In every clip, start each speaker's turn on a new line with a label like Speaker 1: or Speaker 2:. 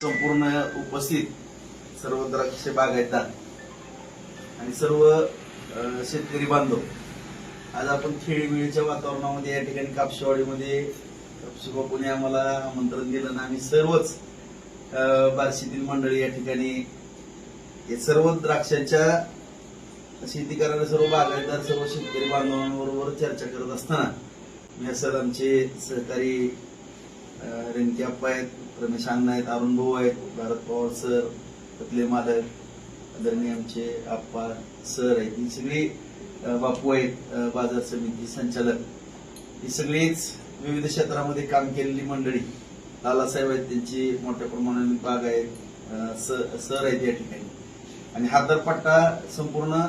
Speaker 1: संपूर्ण उपस्थित सर्व द्राक्ष बागायतदार आणि सर्व शेतकरी बांधव. आज आपण खेळीमेळीच्या वातावरणामध्ये या ठिकाणी कापशेवाडीमध्ये कापशी बापूने आम्हाला आमंत्रण दिलं ना आम्ही सर्वच बारशीतील बार्शीतील मंडळी या ठिकाणी हे सर्व द्राक्षांच्या शेती करणारे सर्व बागायतदार सर्व शेतकरी बांधवांबरोबर चर्चा करत असताना मी असं आमचे सहकारी रेणके अप्पा आहेत रमेश अण्णा आहेत अरुण भाऊ आहेत भारत पवार सर कतले मालक आदरणीय आमचे आप्पा सर आहेत. ही सगळी बापू आहेत बाजार समिती संचालक. ही सगळीच विविध क्षेत्रामध्ये काम केलेली मंडळी. लालासाहेब आहेत त्यांची मोठ्या प्रमाणाने बाग आहेत स- सर आहेत या ठिकाणी. आणि हा तर पट्टा संपूर्ण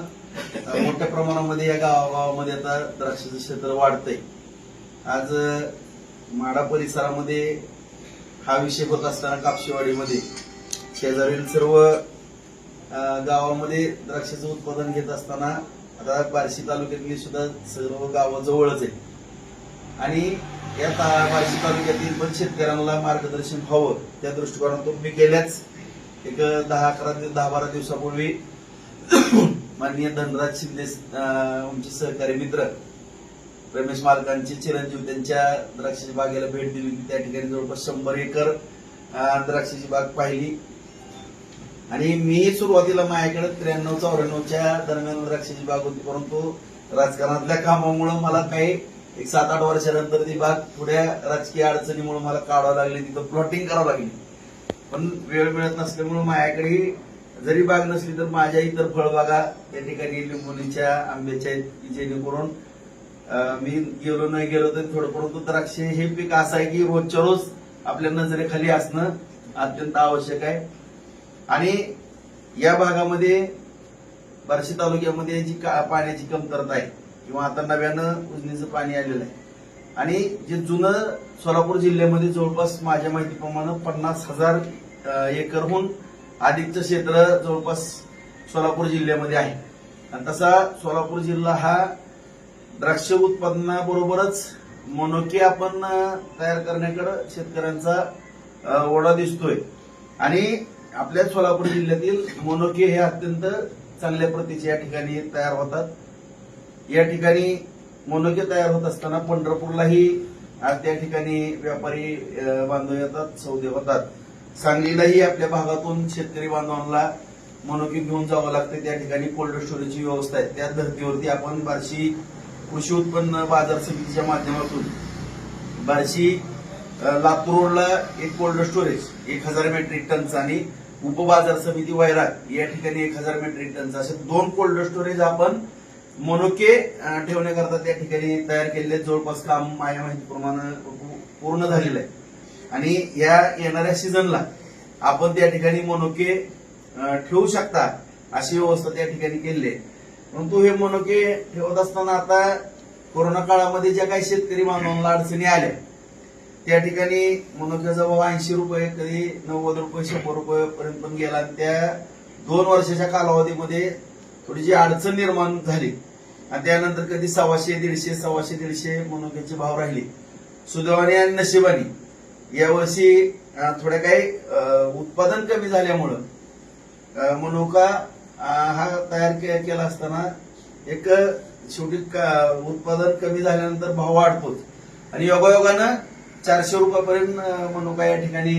Speaker 1: मोठ्या प्रमाणामध्ये या गावागावामध्ये आता द्राक्षाचं क्षेत्र वाढतंय. आज माडा परिसरामध्ये हा विषय होत असताना कापशीवाडीमध्ये शेजारील सर्व गावामध्ये द्राक्षाचं उत्पादन घेत असताना आता बार्शी तालुक्यातली सुद्धा सर्व गावं जवळच आहेत. आणि या ता- बार्शी तालुक्यातील पण शेतकऱ्यांना मार्गदर्शन व्हावं त्या दृष्टिकोनातून मी गेल्याच एक दहा अकरा ते दहा बारा दिवसापूर्वी माननीय धनराज शिंदे आमचे सहकारी मित्र रमेश मालकांचे चिरंजीव त्यांच्या द्राक्षाच्या बागेला भेट दिली होती. त्या ठिकाणी जवळपास शंभर एकर द्राक्षाची बाग पाहिली. आणि मी सुरुवातीला माझ्याकडे त्र्याण्णव चौऱ्याण्णवच्या दरम्यान द्राक्षाची बाग होती परंतु राजकारणातल्या कामामुळे मला काही एक सात आठ वर्षानंतर ती बाग थोड्या राजकीय अडचणीमुळे मला काढावं लागली तिथं प्लॉटिंग करावं लागली. पण वेळ मिळत नसल्यामुळे माझ्याकडे जरी बाग नसली तर माझ्या इतर फळबागा त्या ठिकाणी लिंबोलीच्या आंब्याच्या जेणेकरून मी गेलो नाही गेलो तरी थोडं परंतु द्राक्षे हे पीक असं आहे की रोजच्या रोज आपल्या नजरेखाली असणं अत्यंत आवश्यक आहे. आणि या भागामध्ये बार्शी तालुक्यामध्ये जी का- पाण्याची कमतरता आहे किंवा आता नव्यानं उजनीचं पाणी आलेलं आहे. आणि जे जुनं सोलापूर जिल्ह्यामध्ये जवळपास माझ्या माहितीप्रमाणे पन्नास हजार एकरहून अधिकचं क्षेत्र जवळपास सोलापूर जिल्ह्यामध्ये आहे. आणि तसा सोलापूर जिल्हा हा द्राक्ष उत्पादनाबरोबरच मोनोके आपण तयार करण्याकडे शेतकऱ्यांचा ओढा दिसतोय. आणि आपल्या सोलापूर जिल्ह्यातील मोनोके हे अत्यंत चांगल्या प्रतीचे या ठिकाणी तयार होतात. या ठिकाणी मोनोके तयार होत असताना पंढरपूरलाही आज त्या ठिकाणी व्यापारी बांधव येतात सौदे होतात. सांगलीलाही आपल्या भागातून शेतकरी बांधवांना मोनोकी घेऊन जावं लागतं त्या ठिकाणी कोल्ड स्टोरेजची व्यवस्था आहे. त्या धर्तीवरती आपण बार्शी कृषी उत्पन्न बाजार समितीच्या माध्यमातून बार्शी लातूर रोडला एक कोल्ड स्टोरेज एक हजार मेट्रिक टनचा आणि उपबाजार समिती वैराग या ठिकाणी एक हजार मेट्रिक टनचं असे दोन कोल्ड स्टोरेज आपण मोनोके ठेवण्याकरता त्या ठिकाणी तयार केलेले जवळपास काम माझ्या माहितीप्रमाणे पूर्ण झालेलं आहे. आणि या येणाऱ्या सीझनला आपण त्या ठिकाणी मोनोके ठेवू शकता अशी व्यवस्था त्या ठिकाणी केलेली आहे. परंतु हे मोनोके ठेवत असताना आता कोरोना काळामध्ये ज्या काही शेतकरी बांधवांना अडचणी आल्या त्या ठिकाणी मनोक्याचा भाव ऐंशी रुपये कधी नव्वद रुपये शंभर रुपये पर्यंत पण गेला. आणि त्या दोन वर्षाच्या कालावधीमध्ये थोडीशी अडचण निर्माण झाली. आणि त्यानंतर कधी सव्वाशे दीडशे सव्वाशे दीडशे मनोक्याचे भाव राहिले. सुदैवाने आणि नशिबाने यावर्षी थोड्या काही उत्पादन कमी झाल्यामुळं मनोका मनुका हा तयार के- केला असताना एक शेवटी का- उत्पादन कमी झाल्यानंतर भाव वाढतोच आणि योगायोगानं चारशे रुपयापर्यंत मनुका या ठिकाणी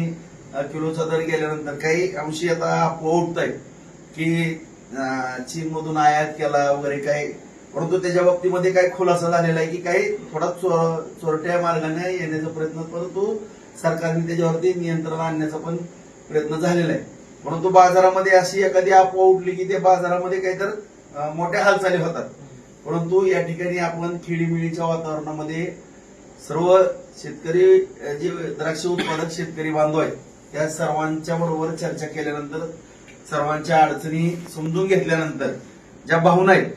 Speaker 1: किलोचा दर गेल्यानंतर काही अंशी आता अफवा उठत आहे की चीन मधून आयात केला वगैरे काही. परंतु त्याच्या बाबतीमध्ये काही खुलासा झालेला आहे की काही थोडा चोरट्या मार्गाने येण्याचा प्रयत्न परंतु सरकारने त्याच्यावरती नियंत्रण आणण्याचा पण प्रयत्न झालेला आहे. परंतु बाजारामध्ये अशी एखादी अफवा उठली की ते बाजारामध्ये काहीतर मोठ्या हालचाली होतात. परंतु या ठिकाणी आपण खेडीमिळीच्या वातावरणामध्ये सर्व शेतकरी जे द्राक्ष उत्पादक शेतकरी बांधव आहेत त्या सर्वांच्या बरोबर चर्चा केल्यानंतर सर्वांच्या अडचणी समजून घेतल्यानंतर ज्या भावना आहेत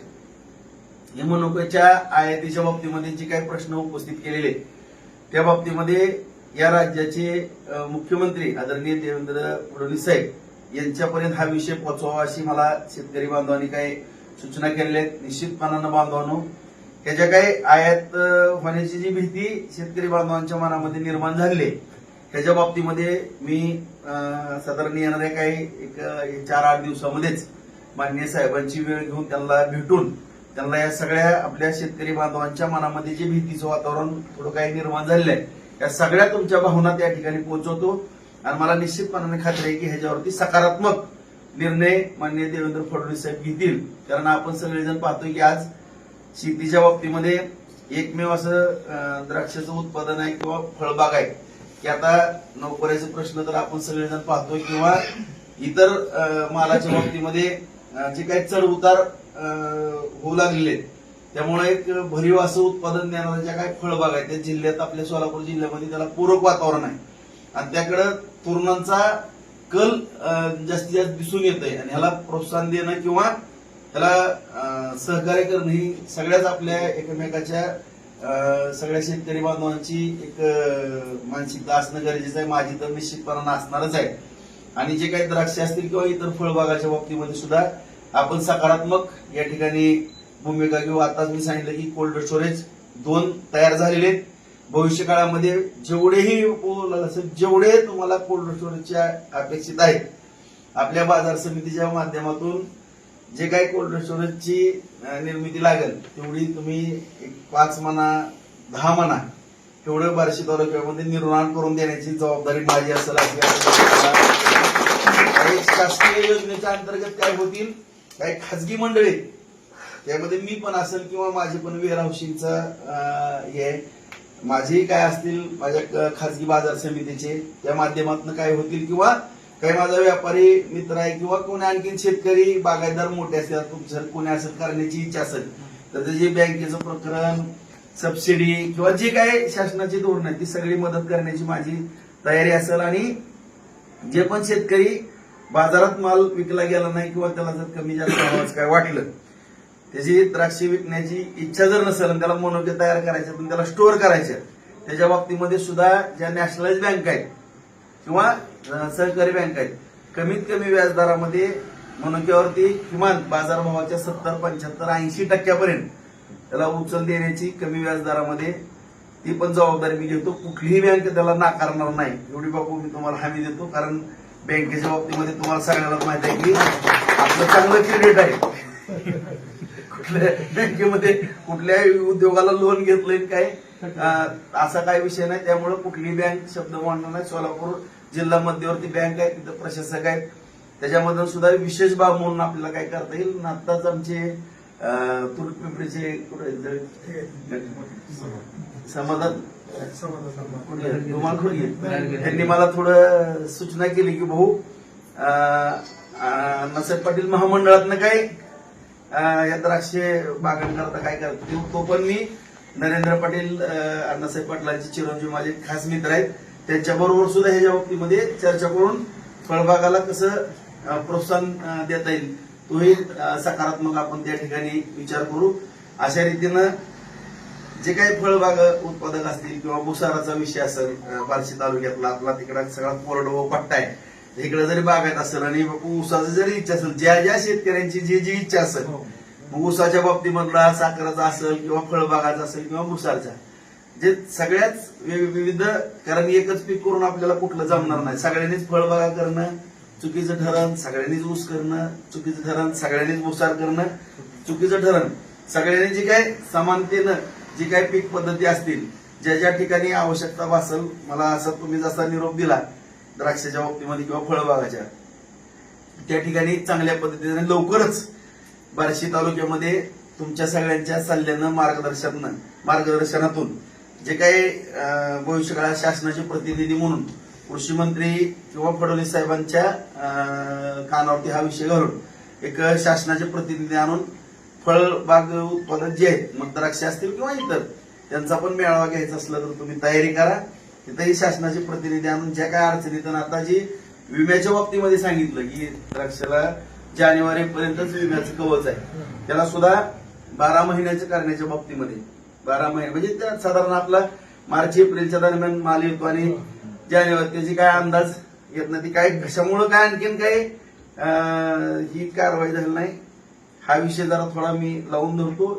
Speaker 1: हे मनुकेच्या आयातीच्या बाबतीमध्ये जे काही प्रश्न उपस्थित केलेले आहेत, त्या बाबतीमध्ये या राज्याचे मुख्यमंत्री आदरणीय देवेंद्र फडणवीस साहेब यांच्यापर्यंत हा विषय पोचवावा अशी मला शेतकरी बांधवांनी काही सूचना केलेल्या आहेत. निश्चितपणानं बांधवांनो ह्याच्या काही आयात होण्याची जी भीती शेतकरी बांधवांच्या मनामध्ये निर्माण झालेली आहे त्याच्या बाबतीमध्ये मी साधारण येणाऱ्या काही एक चार आठ दिवसामध्येच माननीय साहेबांची वेळ घेऊन त्यांना भेटून त्यांना या सगळ्या आपल्या शेतकरी बांधवांच्या मनामध्ये जे भीतीचं वातावरण थोडं काही निर्माण झालेलं आहे या सगळ्या तुमच्या भावना त्या ठिकाणी पोहोचवतो. आणि मला निश्चितपणाने खात्री आहे की ह्याच्यावरती सकारात्मक निर्णय माननीय देवेंद्र फडणवीस साहेब घेतील. कारण आपण सगळेजण पाहतोय की आज शेतीच्या बाबतीमध्ये एकमेव असं द्राक्षाचं उत्पादन आहे किंवा फळबाग आहे. की आता नोकऱ्याचे प्रश्न तर आपण सगळेजण पाहतोय किंवा इतर मालाच्या बाबतीमध्ये जे काही चढ उतार होऊ लागलेले आहेत. त्यामुळे एक भरीव असं उत्पादन देणाऱ्या ज्या काही फळबाग आहेत त्या जिल्ह्यात आपल्या सोलापूर जिल्ह्यामध्ये त्याला पूरक वातावरण आहे. आणि त्याकडं तरुणांचा कल जास्तीत जास्त दिसून येत आहे आणि ह्याला प्रोत्साहन देणं किंवा त्याला सहकार्य करणं ही सगळ्याच आपल्या एकमेकाच्या सगळ्या शेतकरी बांधवांची एक मानसिकता असणं गरजेचं आहे. माझी तर निश्चितपणानं असणारच आहे. आणि जे काही द्राक्ष असतील किंवा इतर फळबागाच्या बाबतीमध्ये सुद्धा आपण सकारात्मक या ठिकाणी भूमिका घेऊ. आताच मी सांगितलं की कोल्ड स्टोरेज दोन तयार झालेले आहेत. भविष्य काळामध्ये जेवढेही असेल जेवढे तुम्हाला कोल्ड स्टोरेजच्या अपेक्षित आहेत आपल्या बाजार समितीच्या माध्यमातून जे काही कोल्ड स्टोरेजची निर्मिती लागेल तेवढी तुम्ही एक पाच म्हणा दहा म्हणा तेवढं बार्शी तालुक्यामध्ये निर्माण करून देण्याची जबाबदारी माझी असेल शासकीय योजनेच्या अंतर्गत काय होतील काही खाजगी मंडळी त्यामध्ये मी पण असेल किंवा माझे पण वेअर हे आहे. माझेही काय असतील माझ्या खासगी खाजगी बाजार समितीचे त्या माध्यमातून काय होतील किंवा काही माझा व्यापारी मित्र आहे किंवा कोणी आणखी शेतकरी बागायतदार मोठे असतात तुमचं कोणी असं करण्याची इच्छा असेल तर जे बँकेचं प्रकरण सबसिडी किंवा जे काही शासनाची धोरण आहे ती सगळी मदत करण्याची माझी तयारी असेल आणि जे पण शेतकरी बाजारात माल विकला गेला नाही किंवा त्याला जर कमी जास्त काय वाटलं त्याची द्राक्षे विकण्याची इच्छा जर नसेल आणि त्याला मोनोके तयार करायचे पण त्याला स्टोअर करायचे त्याच्या बाबतीमध्ये सुद्धा ज्या नॅशनलाइज बँक आहेत किंवा सहकारी बँक आहेत कमीत कमी व्याजदरामध्ये मनुक्यावरती किमान बाजारभावाच्या सत्तर पंच्याहत्तर ऐंशी टक्क्यापर्यंत त्याला उचल देण्याची कमी व्याजदरामध्ये ती पण जबाबदारी मी घेतो. कुठलीही बँक त्याला नाकारणार नाही. एवढी बाबू मी तुम्हाला हमी देतो कारण बँकेच्या बाबतीमध्ये तुम्हाला सगळ्यांना माहिती आहे की आपलं चांगलं क्रेडिट आहे. कुठल्या बँकेमध्ये कुठल्याही उद्योगाला लोन घेतलंय काय असा काही विषय नाही. त्यामुळे कुठली बँक शब्द मांडणार नाही. सोलापूर जिल्हा मध्यवर्ती बँक आहे तिथं प्रशासक आहेत. त्याच्यामधून सुद्धा विशेष बाब म्हणून आपल्याला काय करता येईल? आणि आत्ताच आमचे अं, पिंपरीचे समाधान. त्यांनी मला थोडं सूचना केली की भाऊ नसेब पाटील महामंडळातनं काय या द्राक्षे करता काय करतो तो पण मी नरेंद्र पाटील अण्णासाहेब पाटलांचे चिरंजीव माझे खास मित्र आहेत. त्यांच्याबरोबर सुद्धा ह्याच्या बाबतीमध्ये चर्चा करून फळबागाला कसं प्रोत्साहन देता येईल तोही सकारात्मक आपण त्या ठिकाणी विचार करू. अशा रीतीनं जे काही फळबाग उत्पादक असतील किंवा भुसाराचा विषय असेल बार्शी तालुक्यातला आपला तिकडा सगळा कोरडो पट्टा आहे. इकडे जरी बागायत असेल आणि ऊसाची जरी इच्छा असेल ज्या ज्या शेतकऱ्यांची जी जी इच्छा असेल मग ऊसाच्या बाबतीमधला साखराचा असेल किंवा फळबागाचा असेल किंवा भुसारचा जे सगळ्याच विविध कारण एकच पीक करून आपल्याला कुठलं जमणार नाही. सगळ्यांनीच फळबागा करणं चुकीचं ठरण सगळ्यांनीच ऊस करणं चुकीचं ठरण सगळ्यांनीच भुसार करणं चुकीचं ठरण सगळ्यांनी जे काय समानतेनं जी काही पीक पद्धती असतील ज्या ज्या ठिकाणी आवश्यकता भासेल मला असं तुम्ही जसा निरोप दिला द्राक्षाच्या बाबतीमध्ये किंवा फळबागाच्या त्या ठिकाणी चांगल्या पद्धतीने लवकरच बार्शी तालुक्यामध्ये तुमच्या सगळ्यांच्या सल्ल्यानं मार्गदर्शनानं मार्गदर्शनातून जे काही भविष्यकाळात शासनाचे प्रतिनिधी म्हणून कृषी मंत्री किंवा फडणवीस साहेबांच्या कानावरती हा विषय घालून एक शासनाचे प्रतिनिधी आणून फळबाग उत्पादक जे आहेत मग द्राक्षे असतील किंवा इतर त्यांचा पण मेळावा घ्यायचा असला तर तुम्ही तयारी करा. तिथेही शासनाचे प्रतिनिधी आणून ज्या काय अडचणीत आता जी विम्याच्या बाबतीमध्ये सांगितलं की द्राक्षाला जानेवारी पर्यंतच विम्याचं कवच आहे. त्याला सुद्धा बारा महिन्याच्या करण्याच्या बाबतीमध्ये. बारा महिने म्हणजे साधारण आपला मार्च एप्रिलच्या दरम्यान माल येतो आणि जानेवारी त्याची काय अंदाज येत नाही. ती काय कशामुळं काय आणखीन काही ही कारवाई झाली नाही. हा विषय जरा थोडा मी लावून धरतो.